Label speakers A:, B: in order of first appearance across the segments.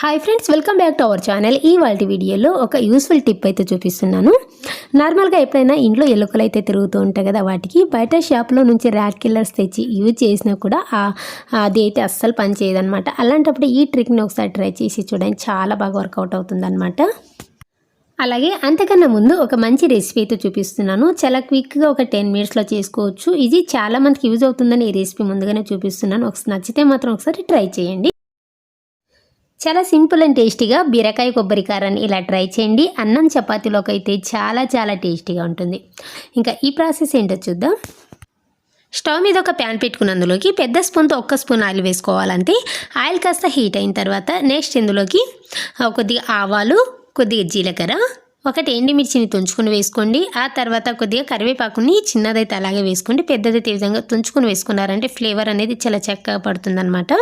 A: Hi friends welcome back to our channel ఈ వాటి వీడియోలో ఒక యూస్ఫుల్ టిప్ అయితే చూపిస్తున్నాను. నార్మల్గా ఎప్పుడైనా ఇంట్లో ఎలుకలు అయితే తిరుగుతూ ఉంటాయి కదా వాటికి బయట షాప్లో నుంచి ర్యాట్ కిల్లర్స్ తెచ్చి యూజ్ చేసినా కూడా అది అయితే అస్సలు పనిచేయదనమాట అలాంటప్పుడు ఈ ట్రిక్ని ఒకసారి ట్రై చేసి చూడండి చాలా బాగా వర్కౌట్ అవుతుందన్నమాట. అలాగే అంతకన్నా ముందు ఒక మంచి రెసిపీ అయితే చూపిస్తున్నాను. చాలా క్విక్గా ఒక టెన్ మినిట్స్లో చేసుకోవచ్చు. ఇది చాలామందికి యూజ్ అవుతుందని ఈ రెసిపీ ముందుగానే చూపిస్తున్నాను. ఒకసారి నచ్చితే మాత్రం ఒకసారి ట్రై చేయండి. చాలా సింపుల్ అండ్ టేస్టీగా బీరకాయ కొబ్బరి కారాన్ని ఇలా ట్రై చేయండి. అన్నం చపాతీలోకి అయితే చాలా చాలా టేస్టీగా ఉంటుంది. ఇంకా ఈ ప్రాసెస్ ఏంటో చూద్దాం. స్టవ్ మీద ఒక ప్యాన్ పెట్టుకున్న అందులోకి పెద్ద స్పూన్తో ఒక్క స్పూన్ ఆయిల్ వేసుకోవాలంటే ఆయిల్ కాస్త హీట్ అయిన తర్వాత నెక్స్ట్ ఇందులోకి కొద్దిగా ఆవాలు కొద్దిగా జీలకర్ర ఒకటి ఎండిమిర్చిని తుంచుకుని వేసుకోండి. ఆ తర్వాత కొద్దిగా కరివేపాకుని చిన్నదైతే అలాగే వేసుకోండి. పెద్దదైతే ఈ విధంగా తుంచుకుని వేసుకున్నారంటే ఫ్లేవర్ అనేది చాలా చక్కగా పడుతుందన్నమాట.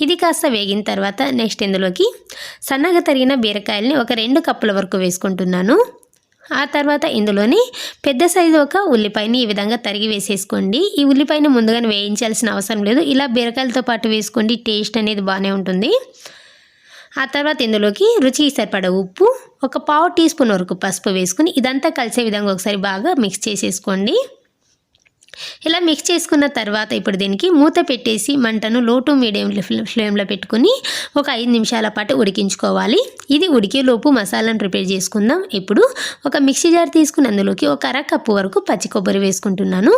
A: ఇది కాస్త వేగిన తర్వాత నెక్స్ట్ ఇందులోకి సన్నగా తరిగిన బీరకాయల్ని ఒక రెండు కప్పుల వరకు వేసుకుంటున్నాను. ఆ తర్వాత ఇందులోని పెద్ద సైజు ఒక ఉల్లిపాయని ఈ విధంగా తరిగి వేసేసుకోండి. ఈ ఉల్లిపాయని ముందుగానే వేయించాల్సిన అవసరం లేదు. ఇలా బీరకాయలతో పాటు వేసుకోండి. టేస్ట్ అనేది బాగానే ఉంటుంది. ఆ తర్వాత ఇందులోకి రుచికి సరిపడ ఉప్పు ఒక పావు టీ స్పూన్ వరకు పసుపు వేసుకుని ఇదంతా కలిసే విధంగా ఒకసారి బాగా మిక్స్ చేసేసుకోండి. ఇలా మిక్స్ చేసుకున్న తర్వాత ఇప్పుడు దీనికి మూత పెట్టేసి మంటను లో టు మీడియం ఫ్లేమ్లో పెట్టుకుని ఒక ఐదు నిమిషాల పాటు ఉడికించుకోవాలి. ఇది ఉడికేలోపు మసాలాను ప్రిపేర్ చేసుకుందాం. ఇప్పుడు ఒక మిక్సీ జార్ తీసుకుని అందులోకి ఒక అర కప్పు వరకు పచ్చి కొబ్బరి వేసుకుంటున్నాను.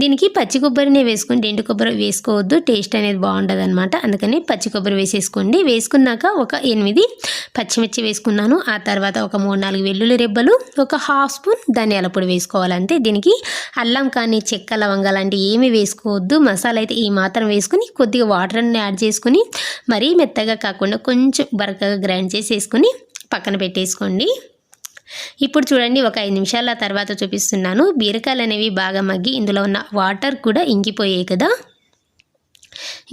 A: దీనికి పచ్చి కొబ్బరినే వేసుకుంటే ఎండు కొబ్బరి వేసుకోవద్దు టేస్ట్ అనేది బాగుండదు అనమాట అందుకని పచ్చి కొబ్బరి వేసేసుకోండి. వేసుకున్నాక ఒక ఎనిమిది పచ్చిమిర్చి వేసుకున్నాను. ఆ తర్వాత ఒక మూడు నాలుగు వెల్లుల్లి రెబ్బలు ఒక హాఫ్ స్పూన్ ధనియాల పొడి వేసుకోవాలంటే దీనికి అల్లం కానీ చెక్కలు లవంగా లాంటివి ఏమి వేసుకోవద్దు. మసాలా అయితే ఈ మాత్రం వేసుకుని కొద్దిగా వాటర్ అన్ని యాడ్ చేసుకుని మరీ మెత్తగా కాకుండా కొంచెం బరకగా గ్రైండ్ చేసి వేసుకుని పక్కన పెట్టేసుకోండి. ఇప్పుడు చూడండి ఒక ఐదు నిమిషాల తర్వాత చూపిస్తున్నాను. బీరకాయలు అనేవి బాగా మగ్గి ఇందులో ఉన్న వాటర్ కూడా ఇంకిపోయాయి కదా.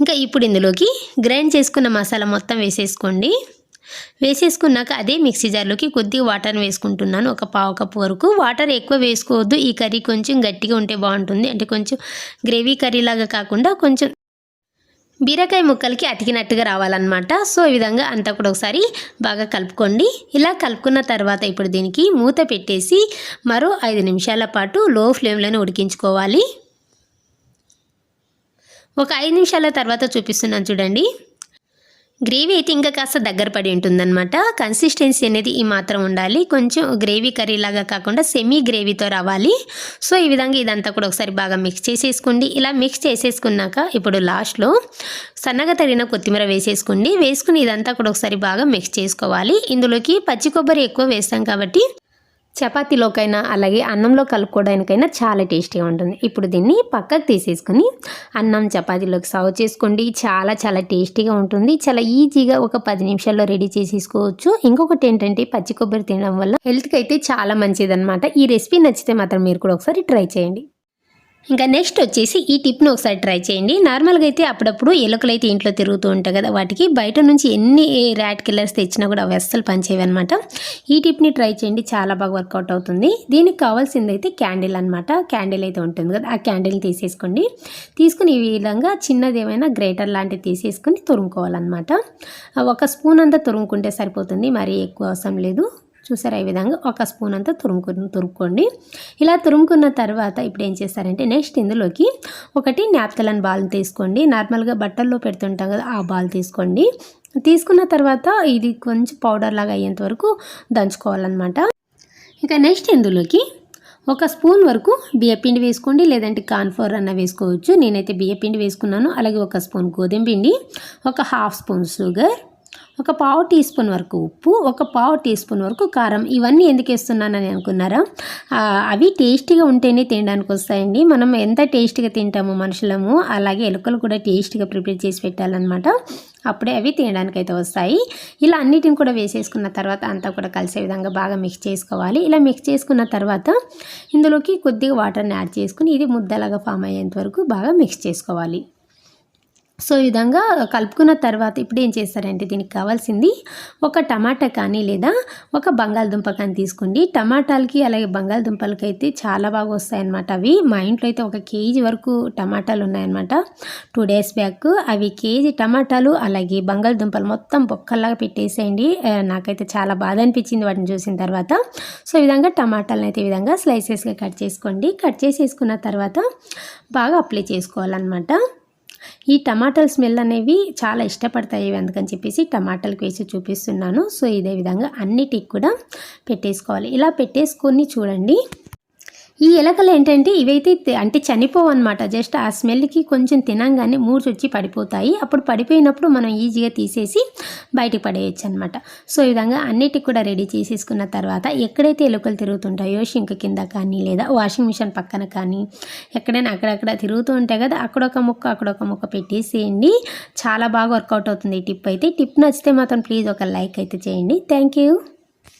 A: ఇంకా ఇప్పుడు ఇందులోకి గ్రైండ్ చేసుకున్న మసాలా మొత్తం వేసేసుకోండి. వేసేసుకున్నాక అదే మిక్సీ జార్లోకి కొద్దిగా వాటర్ని వేసుకుంటున్నాను. ఒక పావు కప్పు వరకు వాటర్ ఎక్కువ వేసుకోవద్దు. ఈ కర్రీ కొంచెం గట్టిగా ఉంటే బాగుంటుంది. అంటే కొంచెం గ్రేవీ కర్రీ లాగా కాకుండా కొంచెం బీరకాయ ముక్కలకి అతికినట్టుగా రావాలన్నమాట. సో ఈ విధంగా అంతా కూడా ఒకసారి బాగా కలుపుకోండి. ఇలా కలుపుకున్న తర్వాత ఇప్పుడు దీనికి మూత పెట్టేసి మరో ఐదు నిమిషాల పాటు లో ఫ్లేమ్లోనే ఉడికించుకోవాలి. ఒక ఐదు నిమిషాల తర్వాత చూపిస్తున్నాను చూడండి. గ్రేవీ అయితే ఇంకా కాస్త దగ్గర పడి ఉంటుందన్నమాట. కన్సిస్టెన్సీ అనేది ఈ మాత్రం ఉండాలి. కొంచెం గ్రేవీ కర్రీ లాగా కాకుండా సెమీ గ్రేవీతో రావాలి. సో ఈ విధంగా ఇదంతా కూడా ఒకసారి బాగా మిక్స్ చేసేసుకోండి. ఇలా మిక్స్ చేసేసుకున్నాక ఇప్పుడు లాస్ట్లో సన్నగా తగిన కొత్తిమీర వేసేసుకోండి. వేసుకుని ఇదంతా కూడా ఒకసారి బాగా మిక్స్ చేసుకోవాలి. ఇందులోకి పచ్చి కొబ్బరి ఎక్కువ వేస్తాం కాబట్టి చపాతీలోకైనా అలాగే అన్నంలో కలుపుకోవడానికైనా చాలా టేస్టీగా ఉంటుంది. ఇప్పుడు దీన్ని పక్కకు తీసేసుకుని అన్నం చపాతీలోకి సర్వ్ చేసుకోండి. చాలా చాలా టేస్టీగా ఉంటుంది. చాలా ఈజీగా ఒక పది నిమిషాల్లో రెడీ చేసేసుకోవచ్చు. ఇంకొకటి ఏంటంటే పచ్చి కొబ్బరి తినడం వల్ల హెల్త్కి అయితే చాలా మంచిదన్నమాట. ఈ రెసిపీ నచ్చితే మాత్రం మీరు కూడా ఒకసారి ట్రై చేయండి. ఇంకా నెక్స్ట్ వచ్చేసి ఈ టిప్ను ఒకసారి ట్రై చేయండి. నార్మల్గా అయితే అప్పుడప్పుడు ఎలుకలు అయితే ఇంట్లో తిరుగుతూ ఉంటాయి కదా వాటికి బయట నుంచి ఎన్ని ర్యాట్ కిల్లర్స్ తెచ్చినా కూడా అవి అస్సలు పనిచేయవు అనమాట ఈ టిప్ని ట్రై చేయండి చాలా బాగా వర్కౌట్ అవుతుంది. దీనికి కావాల్సింది అయితే క్యాండిల్ అనమాట క్యాండిల్ అయితే ఉంటుంది కదా ఆ క్యాండిల్ని తీసేసుకోండి. తీసుకుని ఈ విధంగా చిన్నది ఏమైనా గ్రేటర్ లాంటిది తీసేసుకుని తురుముకోవాలన్నమాట. ఒక స్పూన్ అంతా తురుముకుంటే సరిపోతుంది మరీ ఎక్కువ అవసరం లేదు. చూసారా? ఈ విధంగా ఒక స్పూన్ అంతా తురుముకు తురుక్కోండి ఇలా తురుముకున్న తర్వాత ఇప్పుడు ఏం చేస్తారంటే నెక్స్ట్ ఇందులోకి ఒకటి నాప్తలన్ బాల్ తీసుకోండి. నార్మల్గా బట్టల్లో పెడుతుంటాం కదా ఆ బాల్ తీసుకోండి. తీసుకున్న తర్వాత ఇది కొంచెం పౌడర్ లాగా అయ్యేంత వరకు దంచుకోవాలన్నమాట. ఇంకా నెక్స్ట్ ఇందులోకి ఒక స్పూన్ వరకు బియ్యపిండి వేసుకోండి లేదంటే కార్న్ఫ్లోర్ అన్న వేసుకోవచ్చు. నేనైతే బియ్యపిండి వేసుకున్నాను అలాగే ఒక స్పూన్ గోధుమ పిండి ఒక హాఫ్ స్పూన్ షుగర్ ఒక పావు టీ స్పూన్ వరకు ఉప్పు ఒక పావు టీ స్పూన్ వరకు కారం. ఇవన్నీ ఎందుకు వేస్తున్నానని అనుకున్నారా? అవి టేస్టీగా ఉంటేనే తినడానికి వస్తాయండి. మనం ఎంత టేస్టీగా తింటామో మనుషులము అలాగే ఎలుకలు కూడా టేస్టీగా ప్రిపేర్ చేసి పెట్టాలన్నమాట. అప్పుడే అవి తినడానికి అయితే వస్తాయి. ఇలా అన్నిటిని కూడా వేసేసుకున్న తర్వాత అంతా కూడా కలిసే విధంగా బాగా మిక్స్ చేసుకోవాలి. ఇలా మిక్స్ చేసుకున్న తర్వాత ఇందులోకి కొద్దిగా వాటర్ని యాడ్ చేసుకుని ఇది ముద్దలాగా ఫామ్ అయ్యేంత వరకు బాగా మిక్స్ చేసుకోవాలి. సో ఈ విధంగా కలుపుకున్న తర్వాత ఇప్పుడు ఏం చేస్తారంటే దీనికి కావాల్సింది ఒక టమాటా కానీ లేదా ఒక బంగాళదుంప కానీ తీసుకోండి. టమాటాలకి అలాగే బంగాళదుంపలకి అయితే చాలా బాగా వస్తాయన్నమాట. అవి మా ఇంట్లో అయితే ఒక కేజీ వరకు టమాటాలు ఉన్నాయన్నమాట. టూ డేస్ బ్యాక్ అవి కేజీ టమాటాలు అలాగే బంగాళదుంపలు మొత్తం బొక్కల్లాగా పెట్టేసేయండి. నాకైతే చాలా బాధ అనిపించింది వాటిని చూసిన తర్వాత. సో ఈ విధంగా టమాటాలను అయితే ఈ విధంగా స్లైసెస్గా కట్ చేసుకోండి. కట్ చేసేసుకున్న తర్వాత బాగా అప్లై చేసుకోవాలన్నమాట. ఈ టమాటాల స్మెల్ అనేవి చాలా ఇష్టపడతాయి అందుకని చెప్పేసి టమాటాలకు వేసి చూపిస్తున్నాను. సో ఇదే విధంగా అన్నిటికి కూడా పెట్టేసుకోవాలి. ఇలా పెట్టేసుకొని చూడండి. ఈ ఎలకలు ఏంటంటే ఇవైతే అంటే చనిపోవు అనమాట జస్ట్ ఆ స్మెల్కి కొంచెం తినంగానే మూర్చొచ్చి పడిపోతాయి. అప్పుడు పడిపోయినప్పుడు మనం ఈజీగా తీసేసి బయటకు పడేయచ్చు అనమాట సో ఈ విధంగా అన్నిటికి కూడా రెడీ చేసేసుకున్న తర్వాత ఎక్కడైతే ఎలుకలు తిరుగుతుంటాయో షింక్ కింద కానీ లేదా వాషింగ్ మిషన్ పక్కన కానీ ఎక్కడైనా అక్కడక్కడ తిరుగుతూ ఉంటాయి కదా అక్కడ ఒక ముక్క అక్కడ ఒక ముక్క పెట్టేసేయండి. చాలా బాగా వర్కౌట్ అవుతుంది ఈ టిప్ అయితే. టిప్ నచ్చితే మాత్రం ప్లీజ్ ఒక లైక్ అయితే చేయండి. Thank you.